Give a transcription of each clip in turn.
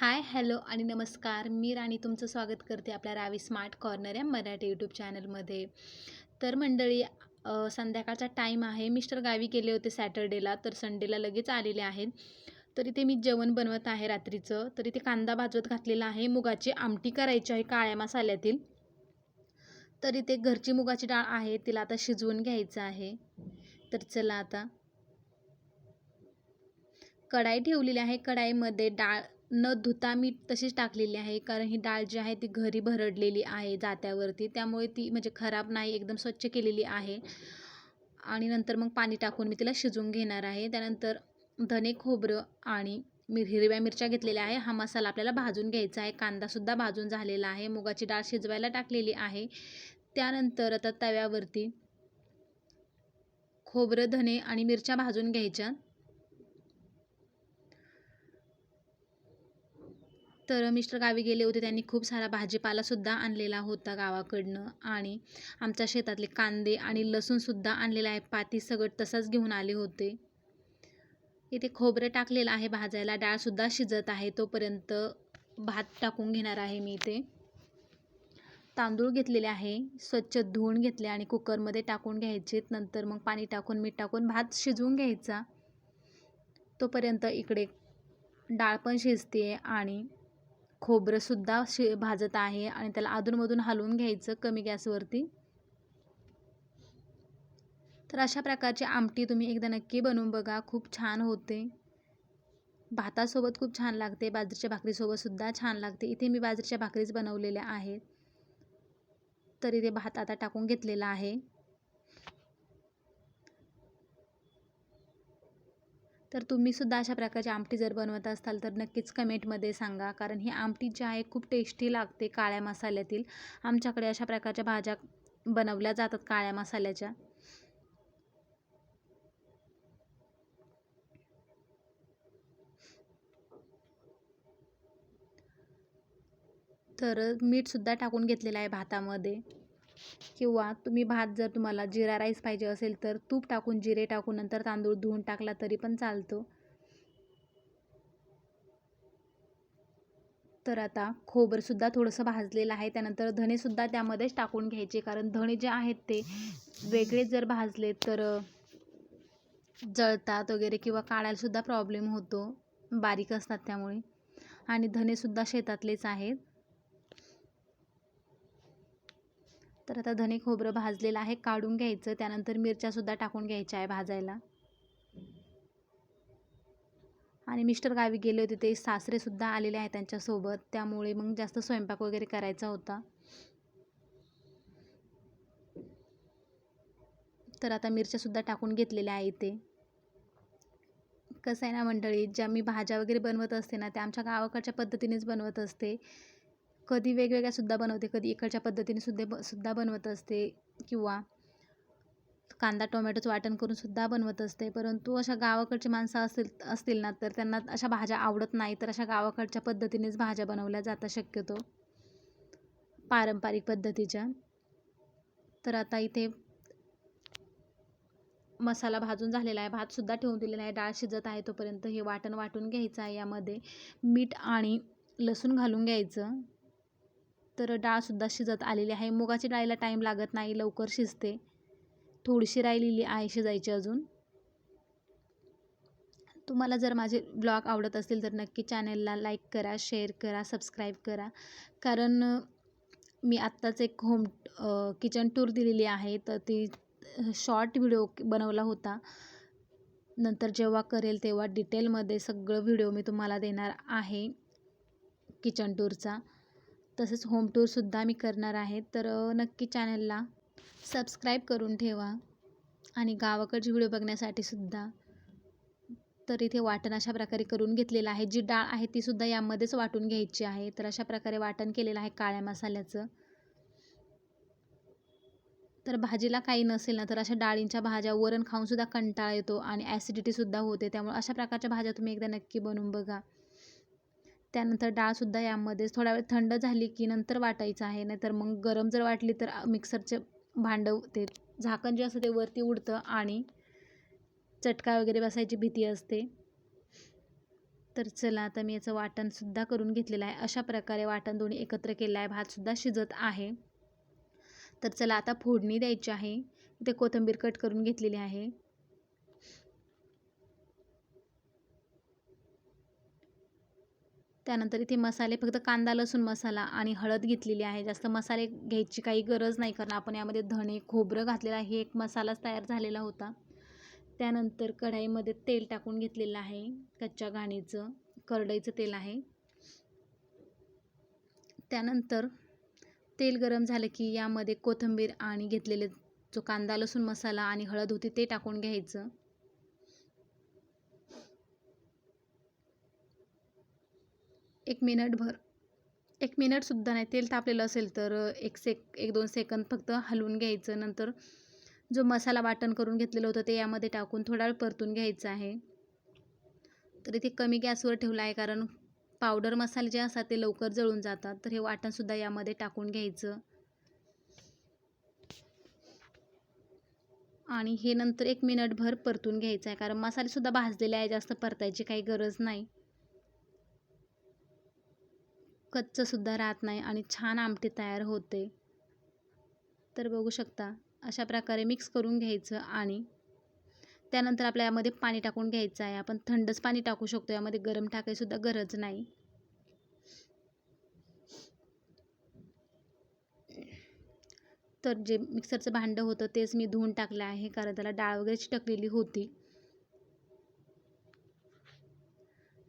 Hi hello आणि नमस्कार. मी राणी तुमचं स्वागत करते आपल्या रावी स्मार्ट कॉर्नर या मराठी यूट्यूब चॅनलमध्ये. तर मंडळी संध्याकाळचा टाईम आहे. मिस्टर गावी गेले होते सॅटर्डेला तर संडेला लगेच आलेले आहेत. तर इथे मी जेवण बनवत आहे रात्रीचं. तर इथे कांदा भाजवत घातलेला आहे. मुगाची आमटी करायची आहे काळ्या मसाल्यातील. तर इथे घरची मुगाची डाळ आहे तिला आता शिजवून घ्यायचं आहे. तर चला आता. कढाई ठेवलेली आहे. कढाईमध्ये डाळ न धुता मी तशीच टाकलेली आहे कारण ही डाळ जी आहे ती घरी भरडलेली आहे जात्यावरती. त्यामुळे ती म्हणजे खराब नाही एकदम स्वच्छ केलेली आहे. आणि नंतर मग पाणी टाकून मी तिला शिजवून घेणार आहे. त्यानंतर धने खोबरं आणि मी हिरव्या मिरच्या घेतलेल्या आहे. हा मसाला आपल्याला भाजून घ्यायचा आहे. कांदासुद्धा भाजून झालेला आहे. मुगाची डाळ शिजवायला टाकलेली आहे. त्यानंतर आता तव्यावरती खोबरं धने आणि मिरच्या भाजून घ्यायच्या. तर मिस्टर गावी गेले होते. त्यांनी खूप सारा भाजीपालासुद्धा आणलेला होता गावाकडनं. आणि आमच्या शेतातले कांदे आणि लसूणसुद्धा आणलेला आहे. पाती सगट तसाच घेऊन आले होते. इथे खोबरं टाकलेलं आहे भाजायला. डाळसुद्धा शिजत आहे. तोपर्यंत भात टाकून घेणार आहे मी इथे. तांदूळ घेतलेले आहे. स्वच्छ धुवून घेतले आणि कुकरमध्ये टाकून घ्यायचे. नंतर मग पाणी टाकून मीठ टाकून भात शिजवून घ्यायचा. तोपर्यंत इकडे डाळ पण शिजते आणि खोबरंसुद्धा शि भाजत आहे आणि त्याला अधूनमधून हलवून घ्यायचं कमी गॅसवरती. तर अशा प्रकारची आमटी तुम्ही एकदा नक्की बनवून बघा खूप छान होते. भातासोबत खूप छान लागते बाजरीच्या भाकरीसोबतसुद्धा छान लागते. इथे मी बाजरीच्या भाकरीच बनवलेल्या आहेत. तर इथे भात आता टाकून घेतलेला आहे. तर तुम्हीसुद्धा अशा प्रकारची आमटी जर बनवत असाल तर नक्कीच कमेंटमध्ये सांगा. कारण ही आमटी जी आहे खूप टेस्टी लागते काळ्या मसाल्यातील. आमच्याकडे अशा प्रकारच्या भाज्या बनवल्या जातात काळ्या मसाल्याच्या. तर मीठसुद्धा टाकून घेतलेलं आहे भातामध्ये. किंवा तुम्ही भात जर तुम्हाला जिरा राईस पाहिजे असेल तर तूप टाकून जिरे टाकून नंतर तांदूळ धुवून टाकला तरी पण चालतो. तर आता खोबरंसुद्धा थोडंसं भाजलेलं आहे. त्यानंतर धणेसुद्धा त्यामध्येच टाकून घ्यायचे कारण धणे जे आहेत ते वेगळे जर भाजले तर जळतात वगैरे किंवा काढायलासुद्धा प्रॉब्लेम होतो. बारीक असतात त्यामुळे. आणि धणेसुद्धा शेतातलेच आहेत. तर आता धने खोबरं भाजलेलं आहे काढून घ्यायचं. त्यानंतर मिरच्यासुद्धा टाकून घ्यायच्या आहे भाजायला. आणि मिस्टर गावी गेले होते ते सासरेसुद्धा आलेले आहेत त्यांच्यासोबत. त्यामुळे मग जास्त स्वयंपाक वगैरे करायचा होता. तर आता मिरच्यासुद्धा टाकून घेतलेल्या आहे इथे. कसं आहे ना मंडळी ज्या मी भाज्या वगैरे बनवत असते ना त्या आमच्या गावाकडच्या पद्धतीनेच बनवत असते. कधी वेगवेगळ्यासुद्धा बनवते कधी इकडच्या पद्धतीने सुद्धा ब सुद्धा बनवत असते किंवा कांदा टोमॅटोचं वाटण करून सुद्धा बनवत असते. परंतु अशा गावाकडची माणसं असतील असतील ना तर त्यांना अशा भाज्या आवडत नाही तर अशा गावाकडच्या पद्धतीनेच भाज्या बनवल्या जातात शक्यतो. पारंपरिक पद्धतीच्या. तर आता इथे मसाला भाजून झालेला आहे. भातसुद्धा ठेवून दिलेला आहे. डाळ शिजत आहे तोपर्यंत हे वाटण वाटून घ्यायचं आहे. यामध्ये मीठ आणि लसूण घालून घ्यायचं. तर डाळसुद्धा शिजत आलेली आहे. मुगाची डाळीला टाईम लागत नाही लवकर शिजते. थोडीशी राहिलेली आहे शिजायची अजून. तुम्हाला जर माझे ब्लॉग आवडत असतील तर नक्की चॅनलला लाईक करा शेअर करा सबस्क्राईब करा. कारण मी आत्ताच एक होम किचन टूर दिलेली आहे. तर ती शॉर्ट व्हिडिओ बनवला होता. नंतर जेव्हा करेल तेव्हा डिटेलमध्ये सगळं व्हिडिओ मी तुम्हाला देणार आहे किचन टूरचा तसंच होम टूरसुद्धा मी करणार आहे. तर नक्की चॅनलला सबस्क्राईब करून ठेवा आणि गावाकडचे व्हिडिओ बघण्यासाठी सुद्धा. तर इथे वाटण अशा प्रकारे करून घेतलेलं आहे. जी डाळ आहे तीसुद्धा यामध्येच वाटून घ्यायची आहे. तर अशा प्रकारे वाटण केलेलं आहे काळ्या मसाल्याचं. तर भाजीला काही नसेल ना तर अशा डाळींच्या भाज्या वरण खाऊनसुद्धा कंटाळा येतो आणि ॲसिडिटीसुद्धा होते. त्यामुळे अशा प्रकारच्या भाज्या तुम्ही एकदा नक्की बनवून बघा. त्यानंतर डाळसुद्धा यामध्येच थोडा वेळ थंड झाली की नंतर वाटायचं आहे नाहीतर मग गरम जर वाटली तर मिक्सरचे भांडं ते झाकण जे असतं ते वरती उडतं आणि चटका वगैरे बसायची भीती असते. तर चला आता मी याचं वाटणसुद्धा करून घेतलेलं आहे. अशा प्रकारे वाटण दोन्ही एकत्र केलं आहे. भातसुद्धा शिजत आहे. तर चला आता फोडणी द्यायची आहे. ते कोथिंबीर कट करून घेतलेली आहे. त्यानंतर इथे मसाले फक्त कांदा लसूण मसाला आणि हळद घेतलेली आहे. जास्त मसाले घ्यायची काही गरज नाही कारण आपण यामध्ये धणे खोबरं घातलेलं आहे. एक मसालाच तयार झालेला होता. त्यानंतर कढाईमध्ये तेल टाकून घेतलेलं आहे. कच्च्या घाणीचं करडईचं तेल आहे. त्यानंतर तेल गरम झालं की यामध्ये कोथिंबीर आणि घेतलेले जो कांदा लसूण मसाला आणि हळद होती ते टाकून घ्यायचं. एक मिनटभर एक मिनटसुद्धा नाही. तेल तापलेलं असेल तर एक सेक एक दोन सेकंद फक्त हलवून घ्यायचं. नंतर जो मसाला वाटण करून घेतलेलं होतं ते यामध्ये टाकून थोडा वेळ परतून घ्यायचं आहे. तर इथे कमी गॅसवर ठेवलं आहे कारण पावडर मसाले जे असतात ते लवकर जळून जातात. तर हे वाटणसुद्धा यामध्ये टाकून घ्यायचं. आणि हे नंतर एक मिनटभर परतून घ्यायचं आहे. कारण मसालेसुद्धा भाजलेले आहे. जास्त परतायची काही गरज नाही. कच्चंसुद्धा राहत नाही आणि छान आमटी तयार होते. तर बघू शकता अशा प्रकारे मिक्स करून घ्यायचं आणि त्यानंतर आपल्या यामध्ये पाणी टाकून घ्यायचं आहे. आपण थंडच पाणी टाकू शकतो यामध्ये गरम टाकायसुद्धा गरज नाही. तर जे मिक्सरचं भांडं होतं तेच मी धुवून टाकलं आहे. कारण त्याला डाळ वगैरे चिटकलेली होती.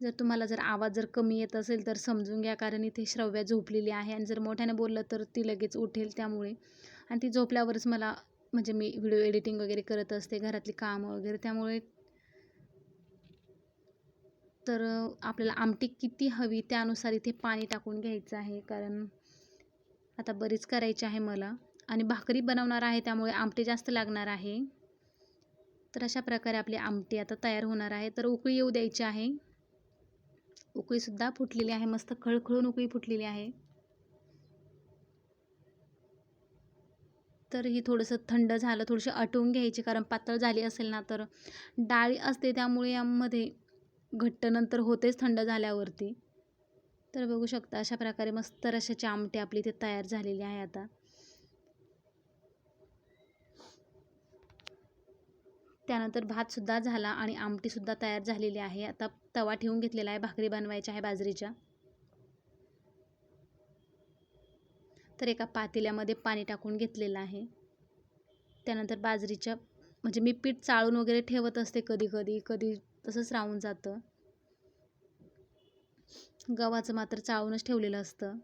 जर तुम्हाला जर आवाज जर कमी येत असेल तर समजून घ्या. कारण इथे श्रव्या झोपलेली आहे आणि जर मोठ्याने बोललं तर ती लगेच उठेल त्यामुळे. आणि ती झोपल्यावरच मला म्हणजे मी व्हिडिओ एडिटिंग वगैरे करत असते घरातली कामं वगैरे. त्यामुळे तर आपल्याला आमटी किती हवी त्यानुसार इथे पाणी टाकून घ्यायचं आहे. कारण आता बरीच करायची आहे मला. आणि भाकरी बनवणार आहे त्यामुळे आमटी जास्त लागणार आहे. तर अशा प्रकारे आपली आमटी आता तयार होणार आहे. तर उकळी येऊ द्यायची आहे. उकळीसुद्धा फुटलेली आहे. मस्त खळखळून उकळी फुटलेली आहे. तर ही थोडंसं थंड झालं थोडीशी आटवून घ्यायची कारण पातळ झाली असेल ना तर डाळी असते त्यामुळे यामध्ये घट्ट नंतर होतेच थंड झाल्यावरती. तर बघू शकता अशा प्रकारे मस्त रशाची आमटी आपली ते तयार झालेली आहे आता. त्यानंतर भातसुद्धा झाला आणि आमटीसुद्धा तयार झालेली आहे. आता तवा ठेवून घेतलेला आहे भाकरी बनवायच्या आहे बाजरीच्या. तर एका पातेल्यामध्ये पाणी टाकून घेतलेलं आहे. त्यानंतर बाजरीच्या म्हणजे मी पीठ चाळून वगैरे ठेवत असते कधी कधी कधी तसंच राहून जातं. गव्हाचं मात्र चाळूनच ठेवलेलं असतं.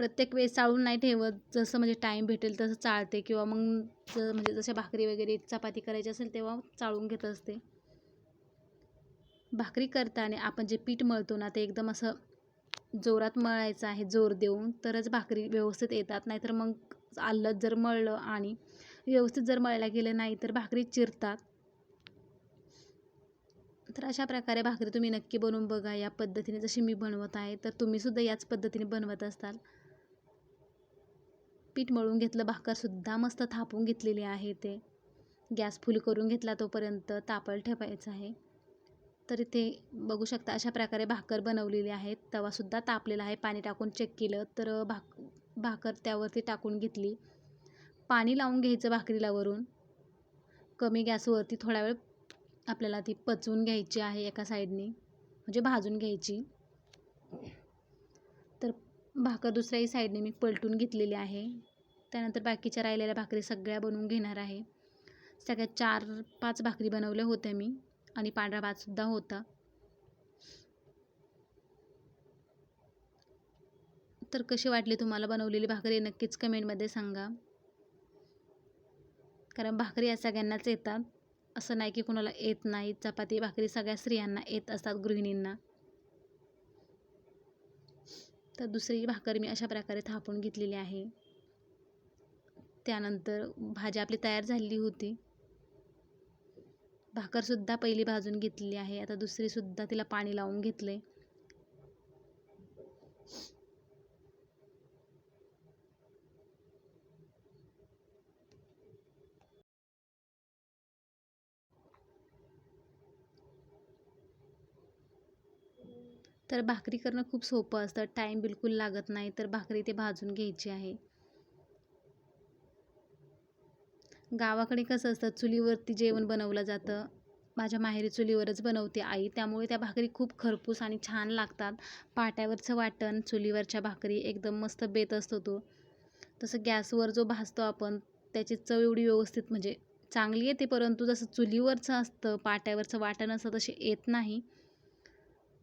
प्रत्येक वेळेस चाळून नाही ठेवत. जसं म्हणजे टाईम भेटेल तसं चाळते किंवा मग म्हणजे जसे भाकरी वगैरे चपाती करायची असेल तेव्हा चाळून घेत असते. भाकरी करताना आपण जे पीठ मळतो ना ते एकदम असं जोरात मळायचं आहे जोर देऊन तरच भाकरी व्यवस्थित येतात. नाहीतर मग आल्लत जर मळलं आणि व्यवस्थित जर मळल्या गेलं नाही तर भाकरी चिरतात. तर अशा प्रकारे भाकरी तुम्ही नक्की बनवून बघा. या पद्धतीने जशी मी बनवत आहे तर तुम्हीसुद्धा याच पद्धतीने बनवत असताल पीठ मळून घेतलं भाकरसुद्धा मस्त थापून घेतलेली आहे ते. गॅस फुल करून घेतला तोपर्यंत तापल ठेवायचं आहे. तर इथे बघू शकता अशा प्रकारे भाकर बनवलेली आहे तवासुद्धा तापलेला आहे. पाणी टाकून चेक केलं तर भाक भाकर त्यावरती टाकून घेतली. पाणी लावून घ्यायचं भाकरीला वरून. कमी गॅसवरती थोडा वेळ आपल्याला ती पचवून घ्यायची आहे एका साईडनी म्हणजे भाजून घ्यायची. भाकर दुसऱ्याही साईडने मी पलटून घेतलेली आहे. त्यानंतर बाकीच्या राहिलेल्या भाकरी सगळ्या बनवून घेणार आहे. सगळ्या चार पाच भाकरी बनवल्या होत्या मी आणि पांढरा भातसुद्धा होता. तर कशी वाटली तुम्हाला बनवलेली भाकरी नक्कीच कमेंटमध्ये सांगा. कारण भाकरी या सगळ्यांनाच येतात. असं नाही की कुणाला येत नाही. चपाती भाकरी सगळ्या स्त्रियांना येत असतात गृहिणींना. तर दुसरी भाकर मी अशा प्रकारे थापून घेतलेली आहे. त्यानंतर भाजी आपली तयार झालेली होती. भाकरसुद्धा पहिली भाजून घेतलेली आहे. आता दुसरीसुद्धा तिला पाणी लावून घेतलं आहे तर भाकरी करणं खूप सोपं असतं. टाईम बिलकुल लागत नाही तर भाकरी ते भाजून घ्यायची आहे. गावाकडे कसं असतं चुलीवरती जेवण बनवलं जातं. माझ्या माहेरी चुलीवरच बनवते आई. त्यामुळे त्या भाकरी खूप खरपूस आणि छान लागतात. पाट्यावरचं वाटण चुलीवरच्या भाकरी एकदम मस्त बेत असतो तो. तसं गॅसवर जो भाजतो आपण त्याची चव एवढी व्यवस्थित म्हणजे चांगली येते परंतु जसं चुलीवरचं असतं पाट्यावरचं वाटण असतं तसे येत नाही.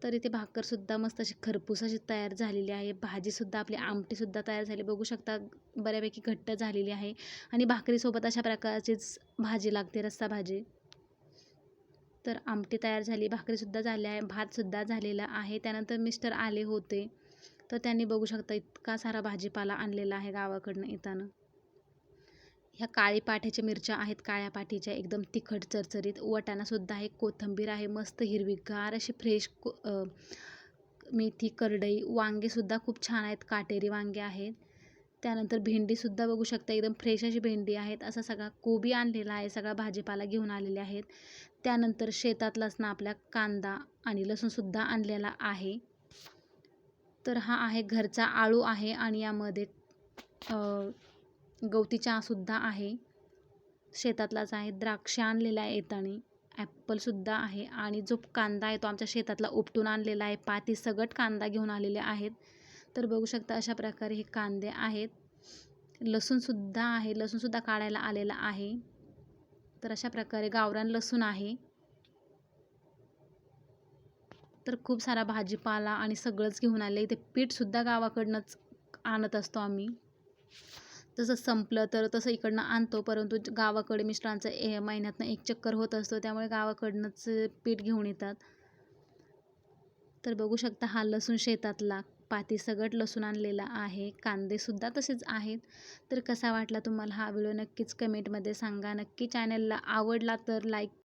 तर इथे भाकरसुद्धा मस्त अशी खरपूस अशी तयार झालेली आहे. भाजीसुद्धा आपली आमटीसुद्धा तयार झाली. बघू शकता बऱ्यापैकी घट्ट झालेली आहे. आणि भाकरीसोबत अशा प्रकारचीच भाजी लागते रस्सा भाजी. तर आमटी तयार झाली. भाकरीसुद्धा झाली आहे. भातसुद्धा झालेला आहे. त्यानंतर मिस्टर आले होते. तर त्यांनी बघू शकता इतका सारा भाजीपाला आणलेला आहे गावाकडनं येताना. ह्या काळी पाठ्याच्या मिरच्या आहेत काळ्या पाठीच्या एकदम तिखट चरचरीत. वटाणासुद्धा आहे कोथिंबीर आहे मस्त हिरवीगार अशी फ्रेश को मेथी करडई वांगेसुद्धा खूप छान आहेत. काटेरी वांगे आहेत. त्यानंतर भेंडीसुद्धा बघू शकता एकदम फ्रेश अशी भेंडी आहेत. असा सगळा कोबी आणलेला आहे सगळा भाजीपाला घेऊन आलेले आहेत. त्यानंतर शेतातलाच ना आपल्या कांदा आणि लसूणसुद्धा आणलेला आहे. तर हा आहे घरचा आळू आहे आणि यामध्ये गवती चहासुद्धा आहे. शेतातलाच आहे. द्राक्ष आणलेला आहे येतानी ॲप्पलसुद्धा आहे. आणि जो कांदा आहे तो आमच्या शेतातला उपटून आणलेला आहे. पाती सगट कांदा घेऊन आलेले आहेत. तर बघू शकता अशा प्रकारे हे कांदे आहेत. लसूणसुद्धा आहे. लसूणसुद्धा काढायला आलेला आहे. तर अशा प्रकारे गावरान लसूण आहे. तर खूप सारा भाजीपाला आणि सगळंच घेऊन आले इथे पीठसुद्धा गावाकडनंच आणत असतो आम्ही. जसं संपलं तर तसं इकडनं आणतो. परंतु गावाकडे मिस्टरांचं ए महिन्यातनं एक चक्कर होत असतो. त्यामुळे गावाकडनंच पीठ घेऊन येतात. तर बघू शकता हा लसूण शेतातला पाती सगट लसूण आणलेला आहे. कांदेसुद्धा तसेच आहेत. तर कसा वाटला तुम्हाला हा व्हिडिओ? नक्कीच कमेंटमध्ये सांगा. नक्की चॅनलला आवडला तर लाईक